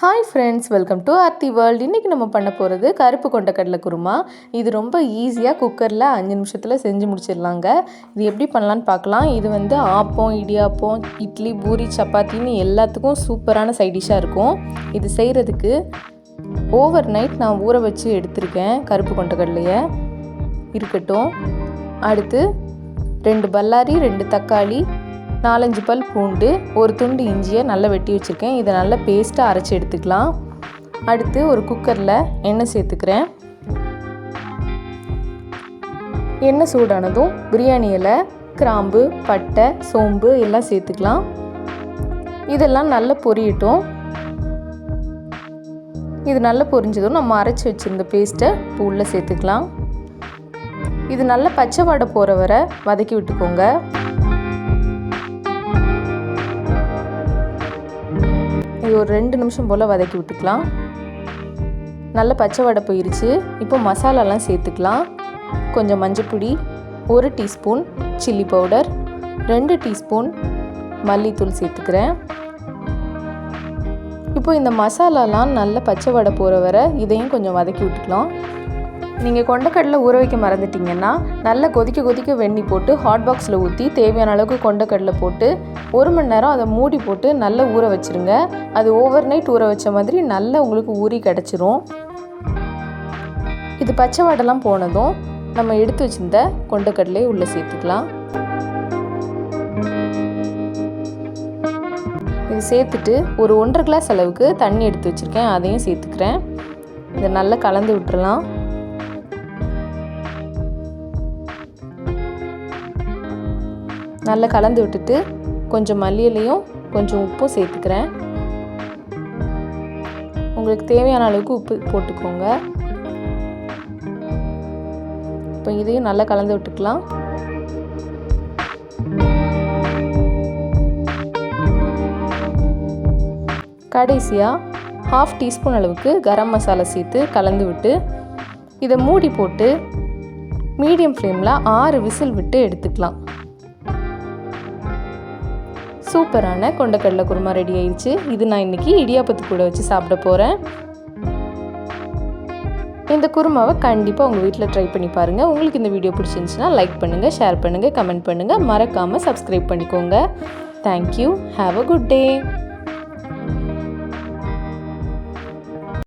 Hi friends welcome to Aarthi world இன்றைக்கி நம்ம பண்ண போகிறது கருப்பு கொண்ட கடலை குருமா. இது ரொம்ப ஈஸியாக குக்கரில் அஞ்சு நிமிஷத்தில் செஞ்சு முடிச்சிடலாங்க. இது எப்படி பண்ணலான்னு பார்க்கலாம். இது வந்து ஆப்பம் இடியாப்பம் இட்லி பூரி சப்பாத்தின்னு எல்லாத்துக்கும் சூப்பரான சைடிஷாக இருக்கும். இது செய்கிறதுக்கு ஓவர் நைட் நான் ஊற வச்சு எடுத்திருக்கேன் கருப்பு கொண்ட கடலையை இருக்கட்டும். அடுத்து ரெண்டு பல்லாரி ரெண்டு தக்காளி நாலஞ்சு பல் பூண்டு ஒரு துண்டு இஞ்சியை நல்லா வெட்டி வச்சுருக்கேன். இதை நல்லா பேஸ்ட்டாக அரைச்சி எடுத்துக்கலாம். அடுத்து ஒரு குக்கரில் எண்ணெய் சேர்த்துக்கிறேன். எண்ணெய் சூடானதும் பிரியாணி இலை கிராம்பு பட்டை சோம்பு எல்லாம் சேர்த்துக்கலாம். இதெல்லாம் நல்லா பொரியட்டும். இது நல்லா பொரிஞ்சதும் நம்ம அரைச்சி வச்சுருந்த பேஸ்ட்டை இப்போ உள்ளே சேர்த்துக்கலாம். இது நல்லா பச்சை வாடை போகிற வரை வதக்கி விட்டுக்கோங்க. ஒரு ரெண்டு நிமிஷம் போல் வதக்கி விட்டுக்கலாம். நல்ல பச்சை வடை போயிருச்சு. இப்போ மசாலாலாம் சேர்த்துக்கலாம். கொஞ்சம் மஞ்சப்பொடி ஒரு டீஸ்பூன் சில்லி பவுடர் ரெண்டு டீஸ்பூன் மல்லித்தூள் சேர்த்துக்கிறேன். இப்போ இந்த மசாலாலாம் நல்ல பச்சை வடை போகிற வரை இதையும் கொஞ்சம் வதக்கி விட்டுக்கலாம். நீங்கள் கொண்டக்கடலை ஊற வைக்க மறந்துட்டிங்கன்னா நல்லா கொதிக்க கொதிக்க வெண்ணி போட்டு ஹாட் பாக்ஸில் ஊற்றி தேவையான அளவுக்கு கொண்டக்கடலை போட்டு ஒரு மணி நேரம் அதை மூடி போட்டு நல்லா ஊற வச்சுருங்க. அது ஓவர் நைட் ஊற வச்ச மாதிரி நல்லா உங்களுக்கு ஊறி கிடச்சிரும். இது பச்சை வாடெல்லாம் போனதும் நம்ம எடுத்து வச்சிருந்த கொண்டக்கடலையை உள்ளே சேர்த்துக்கலாம். இது சேர்த்துட்டு ஒரு ஒன்றரை கிளாஸ் அளவுக்கு தண்ணி எடுத்து வச்சுருக்கேன். அதையும் சேர்த்துக்கிறேன். இதை நல்லா கலந்து விட்டுறலாம். நல்லா கலந்து விட்டுட்டு கொஞ்சம் மல்லியிலையும் கொஞ்சம் உப்பும் சேர்த்துக்கிறேன். உங்களுக்கு தேவையான அளவுக்கு உப்பு போட்டுக்கோங்க. இப்போ இதையும் நல்லா கலந்து விட்டுக்கலாம். கடைசியாக ஹாஃப் டீஸ்பூன் அளவுக்கு கரம் மசாலா சேர்த்து கலந்து விட்டு இதை மூடி போட்டு மீடியம் ஃப்ளேமில் ஆறு விசில் விட்டு எடுத்துக்கலாம். சூப்பரான கொண்டக்கடலை குருமா ரெடி ஆயிடுச்சு. இது நான் இன்றைக்கி இடியாப்பத்து கூட வச்சு சாப்பிட போகிறேன் இந்த குருமாவை கண்டிப்பாக உங்கள் வீட்டில் ட்ரை பண்ணி பாருங்கள் உங்களுக்கு இந்த வீடியோ பிடிச்சிருந்துச்சுன்னா லைக் பண்ணுங்கள் ஷேர் பண்ணுங்கள் கமெண்ட் பண்ணுங்கள் மறக்காமல் சப்ஸ்கிரைப் பண்ணிக்கோங்க. Thank you have a good day